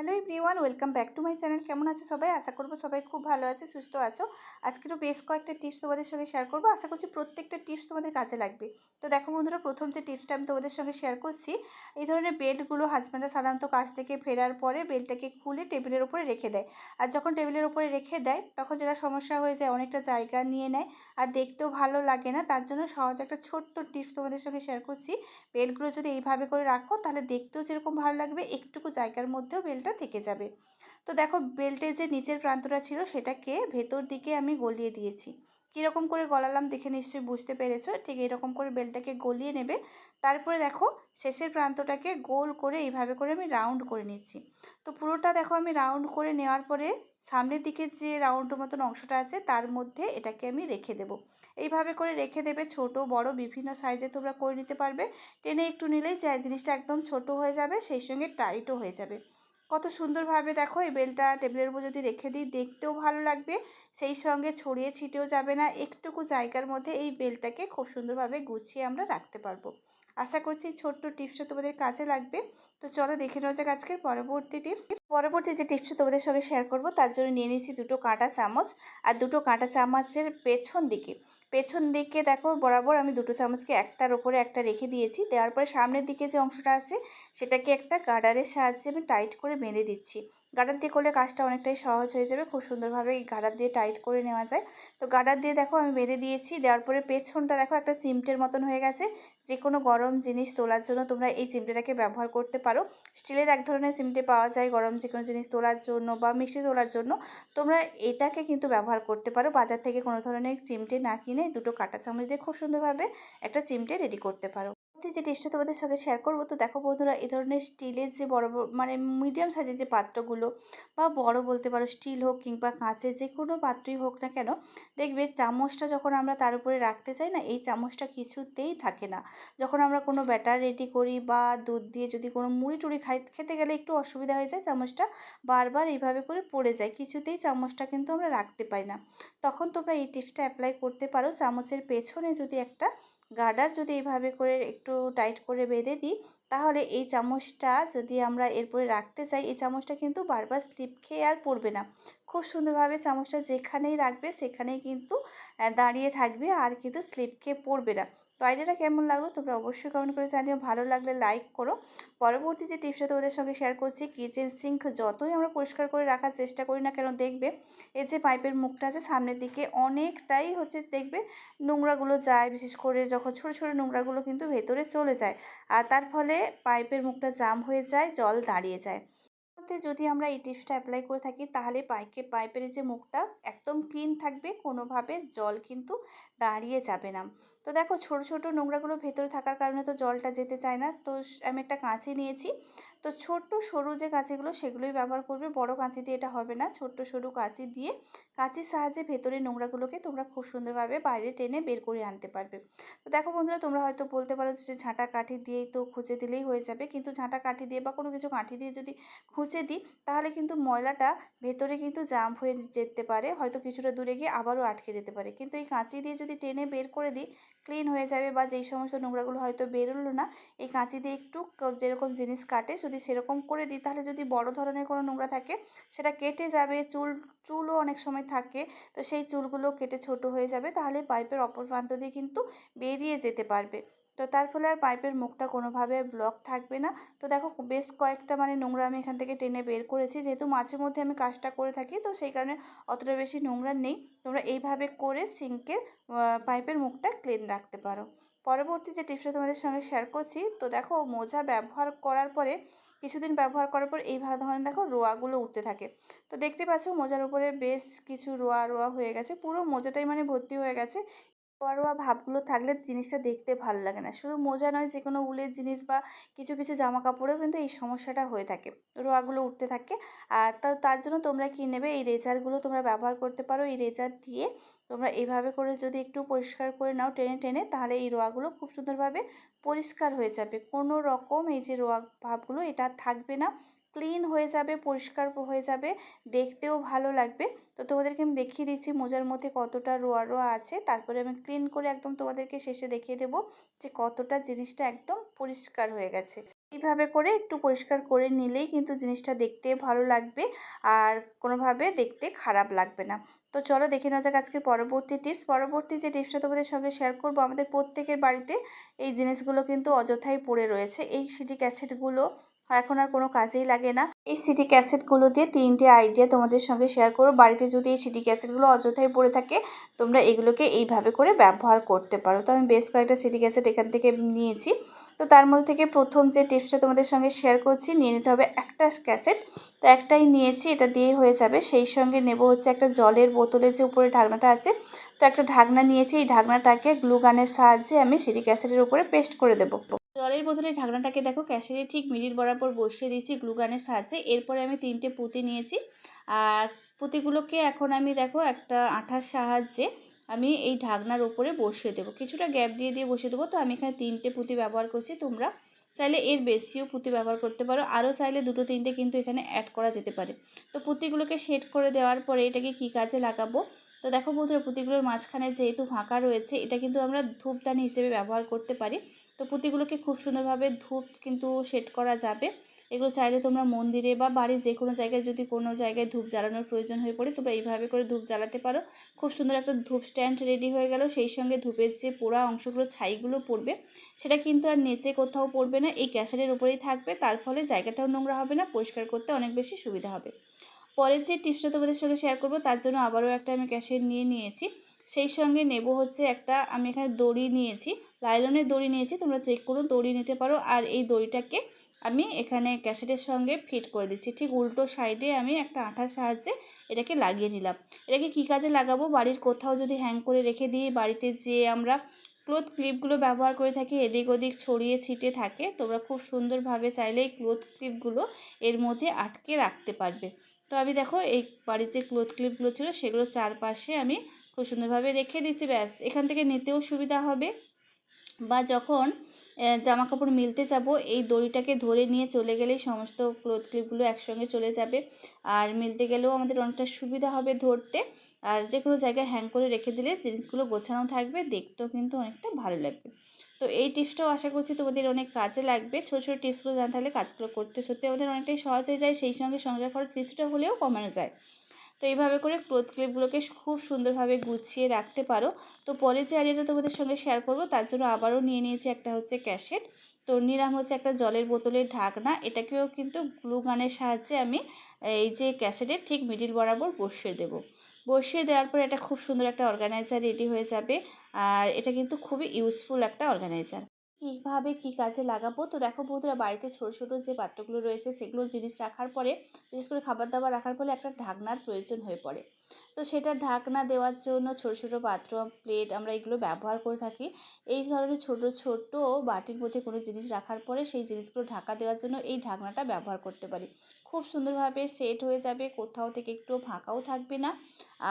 Hello everyone welcome back to my channel কেমন আছো সবাই? আশা করব সবাই খুব ভালো আছে, সুস্থ আছো। আজকেরও বেশ কয়েকটা টিপস তোমাদের সঙ্গে শেয়ার করব। আশা করছি প্রত্যেকটা টিপস তোমাদের কাজে লাগবে। তো দেখো বন্ধুরা, প্রথম যে টিপসটা আমি তোমাদের সঙ্গে শেয়ার করছি, এই ধরনের বেল্টগুলো হাজব্যান্ডরা সাধারণত কাজ থেকে ফেরার পরে বেল্টটাকে খুলে টেবিলের ওপরে রেখে দেয়। আর যখন টেবিলের ওপরে রেখে দেয়, তখন যেটা সমস্যা হয়ে যায়, অনেকটা জায়গা নিয়ে নেয়। আর দেখতেও ভালো লাগে না, তার জন্য সহজ একটা ছোট্ট টিপস তোমাদের সঙ্গে শেয়ার করছি। বেল্টগুলো যদি এইভাবে করে রাখো, তাহলে দেখতেও যেরকম ভালো লাগবে, একটুকু জায়গার মধ্যেও বেল্টটা থেকে যাবে। তো দেখো বেল্টের যে নিচের প্রান্তটা ছিল সেটাকে ভেতর দিকে আমি গলিয়ে দিয়েছি। কীরকম করে গলালাম দেখে নিশ্চয়ই বুঝতে পেরেছ? ঠিক এরকম করে বেলটাকে গলিয়ে নেবে। তারপরে দেখো, শেষের প্রান্তটাকে গোল করে এইভাবে করে আমি রাউন্ড করে নিচ্ছি। তো পুরোটা দেখো আমি রাউন্ড করে নেওয়ার পরে সামনের দিকে যে রাউন্ড মতন অংশটা আছে তার মধ্যে এটাকে আমি রেখে দেব। এইভাবে করে রেখে দেবে ছোট, বড়, বিভিন্ন সাইজে তোমরা করে নিতে পারবে। টেনে একটু নিলেই জিনিসটা একদম ছোট হয়ে যাবে, সেই সঙ্গে টাইটও হয়ে যাবে। কত সুন্দরভাবে দেখো এই বেলটা টেবিলের উপর যদি রেখে দিই, দেখতেও ভালো লাগবে। সেই সঙ্গে ছড়িয়ে ছিটেও যাবে না। একটুকু জায়গার মধ্যে এই বেলটাকে খুব সুন্দরভাবে গুছিয়ে আমরা রাখতে পারব। আশা করছি ছোট্ট টিপসটা তোমাদের কাজে লাগবে। তো চলো দেখে নেওয়া যাক আজকের পরবর্তী টিপস। পরবর্তী যে টিপসটা তোমাদের সঙ্গে শেয়ার করব, তার জন্য নিয়ে নিয়েছি দুটো কাঁটা চামচ। আর দুটো কাঁটা চামচের পেছন দিকে পেছন দিকে দেখো বরাবর আমি দুটো চামচকে একটার ওপরে একটা রেখে দিয়েছি। দেওয়ার পরে সামনের দিকে যে অংশটা আছে, সেটাকে একটা গার্ডারের সাহায্যে আমি টাইট করে বেঁধে দিচ্ছি। গার্ডার দিয়ে করলে কাজটা অনেকটাই সহজ হয়ে যাবে। খুব সুন্দরভাবে এই গার্ডার দিয়ে টাইট করে নেওয়া যায়। তো গার্ডার দিয়ে দেখো আমি বেঁধে দিয়েছি। দেওয়ার পরে পেছনটা দেখো একটা চিমটের মতন হয়ে গেছে। যে কোনো গরম জিনিস তোলার জন্য তোমরা এই চিমটেটাকে ব্যবহার করতে পারো। স্টিলের এক ধরনের চিমটে পাওয়া যায় গরম যে কোনো জিনিস তোলার জন্য বা মিষ্টি তোলার জন্য। তোমরা এটাকে কিন্তু ব্যবহার করতে পারো। বাজার থেকে কোনো ধরনের চিমটে না কিনে দুটো কাটা চামচ দিয়ে খুব সুন্দরভাবে একটা চিমটে রেডি করতে পারো। যে টিপসটা তোমাদের সঙ্গে শেয়ার করব, তো দেখো বন্ধুরা এই ধরনের স্টিলের যে বড় মানে মিডিয়াম সাইজের যে পাত্রগুলো, বা বড় বলতে পারো স্টিল হোক কিংবা কাঁচের যে কোনো পাত্রই হোক না কেন, দেখবে চামচটা যখন আমরা তার উপরে রাখতে চাই না, এই চামচটা কিছুতেই থাকে না। যখন আমরা কোনো ব্যাটার রেডি করি বা দুধ দিয়ে যদি কোনো মুড়ি টুড়ি খাই, খেতে গেলে একটু অসুবিধা হয়ে যায় চামচটা, বারবার এইভাবে করে পড়ে যায়, কিছুতেই চামচটা কিন্তু আমরা রাখতে পাই না। তখন তোমরা এই টিপসটা অ্যাপ্লাই করতে পারো, চামচের পেছনে যদি একটা গার্ডার যদি এইভাবে করে একটু টাইট করে বেঁধে দিই, তাহলে এই চামচটা যদি আমরা এরপরে রাখতে চাই, এই চামচটা কিন্তু বারবার স্লিপ খেয়ে আর পড়বে না। খুব সুন্দরভাবে চামচটা যেখানেই রাখবে, সেখানেই কিন্তু দাঁড়িয়ে থাকবে আর কিন্তু স্লিপ খেয়ে পড়বে না। তো আইডিয়াটা কেমন লাগল তোমরা অবশ্যই কমেন্ট করে জানিও। ভালো লাগলে লাইক করো। পরবর্তী যে টিপসটা তোমাদের সঙ্গে শেয়ার করছি কিচেন সিঙ্ক যতই আমরা পরিষ্কার করে রাখার চেষ্টা করি না কেন দেখবে, এই যে পাইপের মুখটা আছে সামনের দিকে অনেকটাই হচ্ছে দেখবে নোংরাগুলো যায়, বিশেষ করে যখন ছোটো ছোটো নোংরাগুলো কিন্তু ভেতরে চলে যায় আর তার ফলে পাইপের মুখটা জাম হয়ে যায়, জল দাঁড়িয়ে যায়। যদি আমরা এই টিপসটা অ্যাপ্লাই করে থাকি, তাহলে পাইপে পাইপের যে মুখটা একদম ক্লিন থাকবে, কোনোভাবে জল কিন্তু দাঁড়িয়ে যাবে না। তো দেখো ছোট ছোট নোংরাগুলো ভেতরে থাকার কারণে তো জলটা যেতে চায় না। তো আমি একটা কাঁচি নিয়েছি। তো ছোট্ট, সরু যে কাঁচিগুলো সেগুলোই ব্যবহার করবে। বড় কাঁচি দিয়ে এটা হবে না। ছোট্ট, সরু কাঁচি দিয়ে কাঁচির সাহায্যে ভেতরে নোংরাগুলোকে তোমরা খুব সুন্দরভাবে বাইরে টেনে বের করে আনতে পারবে। তো দেখো বন্ধুরা, তোমরা হয়তো বলতে পারো যে ঝাঁটা কাঠি দিয়েই তো খুঁজে দিলেই হয়ে যাবে। কিন্তু ঝাঁটা কাঠি দিয়ে বা কোনো কিছু কাঠি দিয়ে যদি খুঁজে দিই, তাহলে কিন্তু ময়লাটা ভেতরে কিন্তু জাম্প হয়ে যেতে পারে। হয়তো কিছুটা দূরে গিয়ে আবারও আটকে যেতে পারে। কিন্তু এই কাঁচি দিয়ে যদি টেনে বের করে দিই ক্লিন হয়ে যাবে বা যেই সমস্ত নোংরাগুলো হয়তো বেরোলো না, এই কাঁচি দিয়ে একটু যেরকম জিনিস কাটে, যদি সেরকম করে দিই, তাহলে যদি বড় ধরনের কোনো নোংরা থাকে, সেটা কেটে যাবে, চুল, চুলও অনেক সময় থাকে, তো সেই চুলগুলো কেটে ছোট হয়ে যাবে, তাহলে পাইপের অপর প্রান্ত দিয়ে কিন্তু বেরিয়ে যেতে পারবে। তো তার ফলে আর পাইপের মুখটা কোনোভাবে ব্লক থাকবে না। তো দেখো বেশ কয়েকটা মানে নোংরা আমি এখান থেকে টেনে বের করেছি। যেহেতু মাঝে মধ্যে আমি কাজটা করে থাকি, তো সেই কারণে অতটা বেশি নোংরা নেই। তোমরা এইভাবে করে সিঙ্কের পাইপের মুখটা ক্লিন রাখতে পারো। পরবর্তী যে টিপসটা তোমাদের সঙ্গে শেয়ার করছি, তো দেখো মোজা ব্যবহার করার পরে, কিছুদিন ব্যবহার করার পর এইভাবে ধরনের দেখো রোয়াগুলো উঠতে থাকে। তো দেখতে পাচ্ছ মোজার উপরে বেশ কিছু রোয়া রোয়া হয়ে গেছে। পুরো মোজাটাই মানে ভর্তি হয়ে গেছে। রোয়া ভাবগুলো থাকলে জিনিসটা দেখতে ভালো লাগে না। শুধু মোজা নয় যে কোনো উলের জিনিস বা কিছু কিছু জামা কাপড়েও কিন্তু এই সমস্যাটা হয়ে থাকে। রোয়াগুলো উঠতে থাকে। আর তা, তার জন্য তোমরা কী নেবে? এই রেজারগুলো তোমরা ব্যবহার করতে পারো। এই রেজার দিয়ে তোমরা এইভাবে করে যদি একটু পরিষ্কার করে নাও টেনে টেনে, তাহলে এই রোয়াগুলো খুব সুন্দরভাবে পরিষ্কার হয়ে যাবে। কোনো রকম এই যে রোয়া ভাবগুলো এটা থাকবে না। ক্লিন হয়ে যাবে, পরিষ্কার হয়ে যাবে, দেখতেও ভালো লাগবে। তো তোমাদেরকে আমি দেখিয়ে দিচ্ছি মোজার মধ্যে কতটা রোয়া রোয়া আছে। তারপরে আমি ক্লিন করে একদম তোমাদেরকে শেষে দেখিয়ে দেবো যে কতটা জিনিসটা একদম পরিষ্কার হয়ে গেছে। এইভাবে করে একটু পরিষ্কার করে নিলেই কিন্তু জিনিসটা দেখতে ভালো লাগবে আর কোনোভাবে দেখতে খারাপ লাগবে না। তো চলো দেখে নেওয়া যাক আজকের পরবর্তী টিপস পরবর্তী যে টিপসটা তোমাদের সঙ্গে শেয়ার করব, আমাদের প্রত্যেকের বাড়িতে এই জিনিসগুলো কিন্তু অযথাই পড়ে রয়েছে। এই সিটিক অ্যাসিডগুলো এখন আর কোনো কাজেই লাগে না। এই সিটিক অ্যাসিডগুলো দিয়ে তিনটে আইডিয়া তোমাদের সঙ্গে শেয়ার করো বাড়িতে যদি এই সিটিক অ্যাসিডগুলো অযথায় পড়ে থাকে, তোমরা এগুলোকে এইভাবে করে ব্যবহার করতে পারো। তো আমি বেশ কয়েকটা সিটিক অ্যাসিড এখান থেকে নিয়েছি। তো তার মধ্যে থেকে প্রথম যে টিপসটা তোমাদের সঙ্গে শেয়ার করছি, নিয়ে নিতে হবে একটা ক্যাসেট তো একটাই নিয়েছি, এটা দিয়ে হয়ে যাবে। সেই সঙ্গে নেব হচ্ছে একটা জলের বোতলের যে উপরে ঢাকনাটা আছে, তো একটা ঢাকনা নিয়েছি। এই ঢাকনাটাকে গ্লুগানের সাহায্যে আমি সিটিক অ্যাসিডের উপরে পেস্ট করে দেবো। জলের বোতলে ঢাকনাটাকে দেখো ক্যাশেরে ঠিক মিনিট বরাবর বসিয়ে দিয়েছি গ্লুগানের সাহায্যে। এরপরে আমি তিনটে পুঁতি নিয়েছি। আর পুঁতিগুলোকে এখন আমি দেখো একটা আঠার সাহায্যে আমি এই ঢাকনার ওপরে বসিয়ে দেবো। কিছুটা গ্যাপ দিয়ে দিয়ে বসিয়ে দেবো। তো আমি এখানে তিনটে পুঁতি ব্যবহার করছি তোমরা। চাইলে এর বেশিও পুঁতি ব্যবহার করতে পারো। আরও চাইলে দুটো তিনটে কিন্তু এখানে অ্যাড করা যেতে পারে। তো পুঁতিগুলোকে সেট করে দেওয়ার পরে এটাকে কী কাজে লাগাবো? তো দেখো বন্ধুরা, পুঁতিগুলোর মাঝখানে যেহেতু ফাঁকা রয়েছে, এটা কিন্তু আমরা ধূপদানি হিসেবে ব্যবহার করতে পারি। তো পুঁতিগুলোকে খুব সুন্দরভাবে ধূপ কিন্তু সেট করা যাবে। এগুলো চাইলে তোমরা মন্দিরে বা বাড়ির যে কোনো জায়গায় যদি কোনো জায়গায় ধূপ জ্বালানোর প্রয়োজন হয়ে পড়ে, তোমরা এইভাবে করে ধূপ জ্বালাতে পারো। খুব সুন্দর একটা ধূপ স্ট্যান্ড রেডি হয়ে গেল। সেই সঙ্গে ধূপের যে পোড়া অংশগুলো, ছাইগুলো পড়বে, সেটা কিন্তু আর নেচে কোথাও পড়বে না, এই ক্যাশারের উপরেই থাকবে। তার ফলে জায়গাটাও নোংরা হবে না, পরিষ্কার করতে অনেক বেশি সুবিধা হবে। পরের যে টিপসটা তোমাদের সঙ্গে শেয়ার করব, তার জন্য আবারও একটা আমি ক্যাশেট নিয়ে নিয়েছি। সেই সঙ্গে নেব হচ্ছে একটা, আমি এখানে দড়ি নিয়েছি, লাইলনের দড়ি নিয়েছি, তোমরা চেক করো, দড়ি নিতে পারো, আর এই দড়িটাকে আমি এখানে ক্যাসেটের সঙ্গে ফিট করে দিচ্ছি। ঠিক উল্টো সাইডে আমি একটা আঠার সাহায্যে এটাকে লাগিয়ে নিলাম। এটাকে কী কাজে লাগাবো? বাড়ির কোথাও যদি হ্যাং করে রেখে দিই, বাড়িতে যে আমরা ক্লোথ ক্লিপগুলো ব্যবহার করে থাকি, এদিক ওদিক ছড়িয়ে ছিটে থাকে, তোমরা খুব সুন্দরভাবে চাইলে এই ক্লোথ ক্লিপগুলো এর মধ্যে আটকে রাখতে পারবে। তো আমি দেখো, এই বাড়ির যে ক্লোথ ক্লিপগুলো ছিল, সেগুলো চারপাশে আমি খুব সুন্দরভাবে রেখে দিচ্ছি ব্যাস। এখান থেকে নিতেও সুবিধা হবে। বা যখন জামা কাপড় মিলতে যাব, এই দড়িটাকে ধরে নিয়ে চলে গেলেই সমস্ত ক্লোথ ক্লিপগুলো একসঙ্গে চলে যাবে। আর মিলতে গেলেও আমাদের অনেকটা সুবিধা হবে ধরতে। আর যে কোনো জায়গায় হ্যাং করে রেখে দিলে জিনিসগুলো গোছানো থাকবে, দেখতেও কিন্তু অনেকটা ভালো লাগবে। তো এই টিপসটাও আশা করছি তোমাদের অনেক কাজে লাগবে। ছোটো ছোটো টিপসগুলো জানা থাকলে কাজগুলো করতে সত্যি আমাদের অনেকটাই সহজ হয়ে যায়। সেই সঙ্গে সংসার খরচ কিছুটা হলেও কমানো যায়। তো এইভাবে করে ক্লোথ ক্লিপগুলোকে খুব সুন্দরভাবে গুছিয়ে রাখতে পারো। তো পরে যে আইডিয়াটা তোমাদের সঙ্গে শেয়ার করব, তার জন্য আবারও নিয়ে নিয়েছি একটা হচ্ছে ক্যাশেট তো নিলাম হচ্ছে একটা জলের বোতলের ঢাকনা। এটাকেও কিন্তু গ্লু গানের সাহায্যে আমি এই যে ক্যাসেটের ঠিক মিডিল বরাবর বসিয়ে দেবো। বসিয়ে দেওয়ার পর এটা খুব সুন্দর একটা অর্গানাইজার রেডি হয়ে যাবে। আর এটা কিন্তু খুবই ইউজফুল একটা অর্গানাইজার কীভাবে কী কাজে লাগাবো? তো দেখো বন্ধুরা, বাড়িতে ছোটো ছোটো যে পাত্রগুলো রয়েছে, সেগুলোর জিনিস রাখার পরে, বিশেষ করে খাবার দাবার রাখার ফলে একটা ঢাকনার প্রয়োজন হয়ে পড়ে। তো সেটা ঢাকনা দেওয়ার জন্য ছোটো ছোটো পাত্র, প্লেট আমরা এগুলো ব্যবহার করে থাকি। এই ধরনের ছোট ছোট বাটির মধ্যে কোনো জিনিস রাখার পরে, সেই জিনিসগুলো ঢাকা দেওয়ার জন্য এই ঢাকনাটা ব্যবহার করতে পারি। খুব সুন্দরভাবে সেট হয়ে যাবে, কোথাও থেকে একটু ফাঁকাও থাকবে না।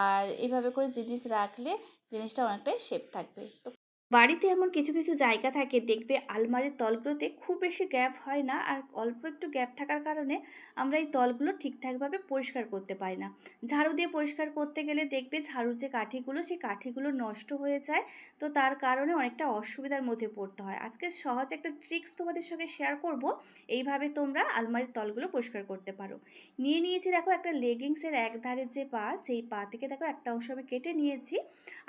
আর এইভাবে করে জিনিস রাখলে, জিনিসটা অনেকটাই শেপ থাকবে। তো বাড়িতে এমন কিছু কিছু জায়গা থাকে, দেখবে আলমারির তলগুলোতে খুব বেশি গ্যাপ হয় না আর অল্প একটু গ্যাপ থাকার কারণে আমরা এই তলগুলো ঠিকঠাকভাবে পরিষ্কার করতে পারি না। ঝাড়ু দিয়ে পরিষ্কার করতে গেলে দেখবে ঝাড়ুর যে কাঠিগুলো, সেই কাঠিগুলো নষ্ট হয়ে যায়, তো তার কারণে অনেকটা অসুবিধার মধ্যে পড়তে হয়। আজকে সহজ একটা ট্রিক্স তোমাদের সঙ্গে শেয়ার করব, এইভাবে তোমরা আলমারির তলগুলো পরিষ্কার করতে পারো। নিয়ে নিয়েছি দেখো একটা লেগিংসের এক ধারের যে পা, সেই পা থেকে দেখো একটা অংশ আমি কেটে নিয়েছি।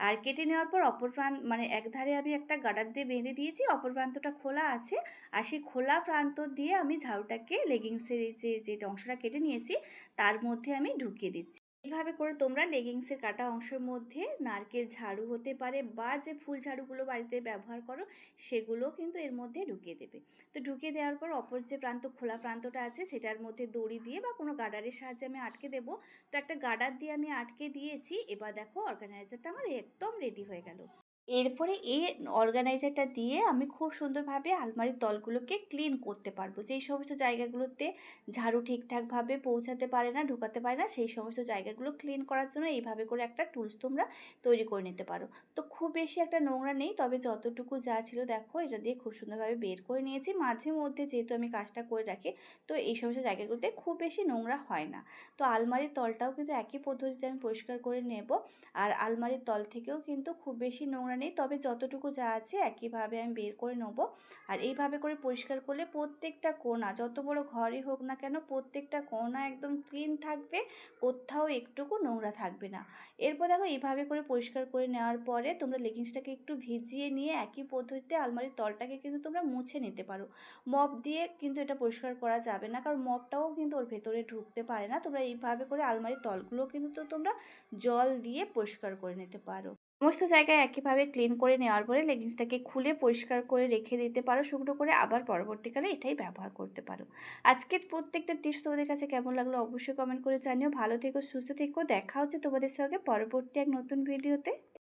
আর কেটে নেওয়ার পর অপর প্রাণ মানে এক ধারে ধারে আমি একটা গাডার দিয়ে বেঁধে দিয়েছি, অপর প্রান্তটা খোলা আছে। আর সেই খোলা প্রান্ত দিয়ে আমি ঝাড়ুটাকে লেগিংসের এই যে যে অংশটা কেটে নিয়েছি, তার মধ্যে আমি ঢুকিয়ে দিচ্ছি। এইভাবে করে তোমরা লেগিংসের কাটা অংশের মধ্যে নারকেল ঝাড়ু হতে পারে বা যে ফুল ঝাড়ুগুলো বাড়িতে ব্যবহার করো, সেগুলো কিন্তু এর মধ্যে ঢুকিয়ে দেবে। তো ঢুকিয়ে দেওয়ার পর অপর যে প্রান্ত, খোলা প্রান্তটা আছে, সেটার মধ্যে দড়ি দিয়ে বা কোনো গার্ডারের সাহায্যে আমি আটকে দেবো। তো একটা গার্ডার দিয়ে আমি আটকে দিয়েছি, এবার দেখো অর্গানাইজারটা আমার একদম রেডি হয়ে গেল। এরপরে এই অর্গানাইজারটা দিয়ে আমি খুব সুন্দরভাবে আলমারির তলগুলোকে ক্লিন করতে পারব। যেই সমস্ত জায়গাগুলোতে ঝাড়ু ঠিকঠাকভাবে পৌঁছাতে পারে না, ঢোকাতে পারে না, সেই সমস্ত জায়গাগুলো ক্লিন করার জন্য এইভাবে করে একটা টুলস তোমরা তৈরি করে নিতে পারো। তো খুব বেশি একটা নোংরা নেই, তবে যতটুকু যা ছিল দেখো, এটা দিয়ে খুব সুন্দরভাবে বের করে নিয়েছি। মাঝে মধ্যে যেহেতু আমি কাজটা করে রাখি, তো এই সমস্ত জায়গাগুলোতে খুব বেশি নোংরা হয় না। তো আলমারির তলটাও কিন্তু একই পদ্ধতিতে আমি পরিষ্কার করে নেব, আর আলমারির তল থেকেও কিন্তু খুব বেশি নোংরা নেই। তবে যতটুকু যা আছে একইভাবে আমি বের করে নেব। আর এইভাবে করে পরিষ্কার করলে প্রত্যেকটা কোণা যত বড় ঘরই হোক না কেন, প্রত্যেকটা কোণা একদম ক্লিন থাকবে, কোথাও একটুকু নোংরা থাকবে না। এরপর দেখো এইভাবে করে পরিষ্কার করে নেওয়ার পরে তোমরা লেগিংসটাকে একটু ভিজিয়ে নিয়ে একই পদ্ধতিতে আলমারির তলটাকে কিন্তু তোমরা মুছে নিতে পারো। মপ দিয়ে কিন্তু এটা পরিষ্কার করা যাবে না, কারণ মপটাও কিন্তু ওর ভেতরে ঢুকতে পারে না। তোমরা এইভাবে করে আলমারির তলগুলো কিন্তু তোমরা জল দিয়ে পরিষ্কার করে নিতে পারো। সমস্ত জায়গায় একইভাবে ক্লিন করে নেওয়ার পরে লেগিংসটাকে খুলে পরিষ্কার করে রেখে দিতে পারো, শুকনো করে আবার পরবর্তীকালে এটাই ব্যবহার করতে পারো। আজকের প্রত্যেকটা টিপস তোমাদের কাছে কেমন লাগল অবশ্যই কমেন্ট করে জানিও। ভালো থেকো, সুস্থ থেকো। দেখা হচ্ছে তোমাদের সঙ্গে পরবর্তী এক নতুন ভিডিওতে